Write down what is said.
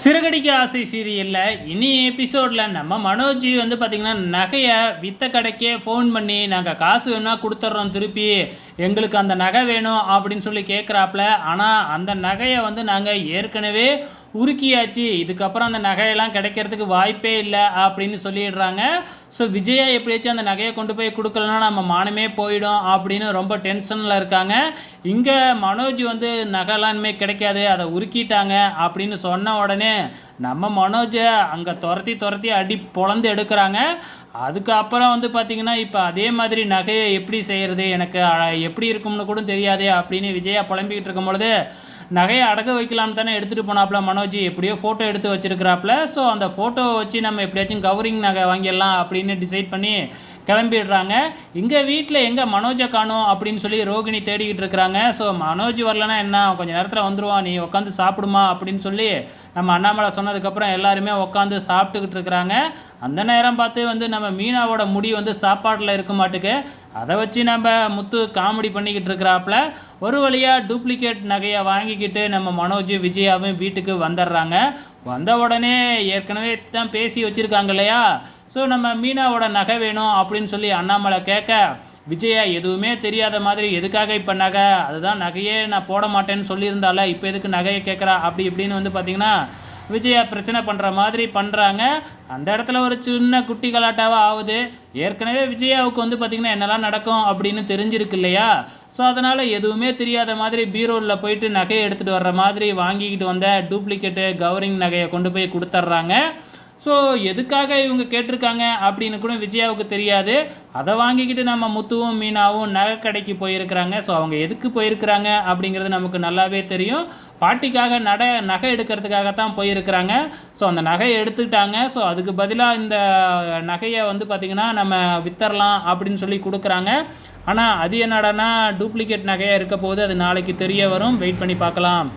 சிறுகடிக்க ஆசை சீரியலில் இனி எபிசோடில் நம்ம மனோஜ் வந்து பார்த்திங்கன்னா நகையை வித்த கடைக்கே ஃபோன் பண்ணி நாங்கள் காசு வேணும்னா கொடுத்துட்றோம் திருப்பி. எங்களுக்கு அந்த நகை வேணும் அப்படின்னு சொல்லி கேட்குறாப்புல ஆனால் அந்த நகையை வந்து நாங்கள் ஏற்கனவே உருக்கியாச்சு. இதுக்கப்புறம் அந்த நகையெல்லாம் கிடைக்கிறதுக்கு வாய்ப்பே இல்லை அப்படின்னு சொல்லிடுறாங்க. ஸோ விஜயா எப்படியாச்சும் அந்த நகையை கொண்டு போய் கொடுக்கலன்னா நம்ம மானமே போயிடும் அப்படின்னு ரொம்ப டென்ஷனில் இருக்காங்க. இங்கே மனோஜ் வந்து நகைலாம் இனிமேல் கிடைக்காது அதை உருக்கிட்டாங்க அப்படின்னு சொன்ன உடனே நம்ம மனோஜை அங்கே துரத்தி துரத்தி அடி பொழந்து எடுக்கிறாங்க. அதுக்கப்புறம் வந்து பார்த்திங்கன்னா இப்போ அதே மாதிரி நகையை எப்படி செய்கிறது எனக்கு எப்படி இருக்கும்னு கூட தெரியாது அப்படின்னு விஜயா புலம்பிக்கிட்டு இருக்கும் பொழுது நகையை அடக்க வைக்கலாம்னு தானே எடுத்துகிட்டு போனாப்புல மனோஜ்? எப்படியோ ஃபோட்டோ எடுத்து வச்சிருக்கிறாப்புல. ஸோ அந்த ஃபோட்டோவை வச்சு நம்ம எப்படியாச்சும் கவரிங் நகை வாங்கிடலாம் அப்படின்னு டிசைட் பண்ணி கிளம்பிடுறாங்க. இங்கே வீட்டில் எங்கே மனோஜை காணோம் அப்படின்னு சொல்லி ரோகிணி தேடிக்கிட்டு இருக்கிறாங்க. ஸோ மனோஜ் வரலன்னா என்ன? கொஞ்சம் நேரத்தில் வந்துடுவான் நீ உட்காந்து சாப்பிடுமா அப்படின்னு சொல்லி நம்ம அண்ணாமலை சொன்னதுக்கப்புறம் எல்லாருமே உட்காந்து சாப்பிட்டுக்கிட்டு இருக்கிறாங்க. அந்த நேரம் பார்த்து வந்து நம்ம மீனாவோட முடி வந்து சாப்பாட்டில் இருக்க மாட்டுக்கு. அதை வச்சு நம்ம முத்து காமெடி பண்ணிக்கிட்டு இருக்கிறாப்புல. ஒரு வழியாக டூப்ளிகேட் நகையை வாங்கிக்கிட்டு நம்ம மனோஜ் விஜயாவும் வீட்டுக்கு வந்துடுறாங்க. வந்த உடனே ஏற்கனவே தான் பேசி வச்சுருக்காங்க இல்லையா? ஸோ நம்ம மீனாவோட நகை வேணும் அப்படின்னு சொல்லி அண்ணாமலை கேட்க விஜயா எதுவுமே தெரியாத மாதிரி எதுக்காக இப்போ நகை? அதுதான் நகையே நான் போட மாட்டேன்னு சொல்லியிருந்தால இப்போ எதுக்கு நகையை கேட்குறா? அப்படி இப்படின்னு வந்து பார்த்தீங்கன்னா விஜயா பிரச்சனை பண்ணுற மாதிரி பண்ணுறாங்க அந்த இடத்துல ஒரு சின்ன குட்டி கலாட்டாவாக ஆகுது. ஏற்கனவே விஜயாவுக்கு வந்து பார்த்திங்கன்னா என்னெல்லாம் நடக்கும் அப்படின்னு தெரிஞ்சிருக்கு இல்லையா? ஸோ அதனால் எதுவுமே தெரியாத மாதிரி பீரோவில் போயிட்டு நகையை எடுத்துகிட்டு வர்ற மாதிரி வாங்கிக்கிட்டு வந்த டூப்ளிகேட்டு கவரிங் நகையை கொண்டு போய் கொடுத்துட்றாங்க ஸோ எதுக்காக இவங்க கேட்டிருக்காங்க அப்படின்னு கூட விஜயாவுக்கு தெரியாது. அதை வாங்கிக்கிட்டு நம்ம முத்துவும் மீனாவும் நகை கடைக்கு போயிருக்கிறாங்க. ஸோ அவங்க எதுக்கு போயிருக்கிறாங்க அப்படிங்கிறது நமக்கு நல்லாவே தெரியும். பாட்டிக்காக நட நகை எடுக்கிறதுக்காக தான் போயிருக்கிறாங்க. ஸோ அந்த நகையை எடுத்துக்கிட்டாங்க. ஸோ அதுக்கு பதிலாக இந்த நகையை வந்து பார்த்திங்கன்னா நம்ம வித்தரலாம் அப்படின்னு சொல்லி கொடுக்குறாங்க. ஆனால் அது என்னடான்னா டூப்ளிகேட் நகையாக இருக்க போது அது நாளைக்கு தெரிய வரும். வெயிட் பண்ணி பார்க்கலாம்.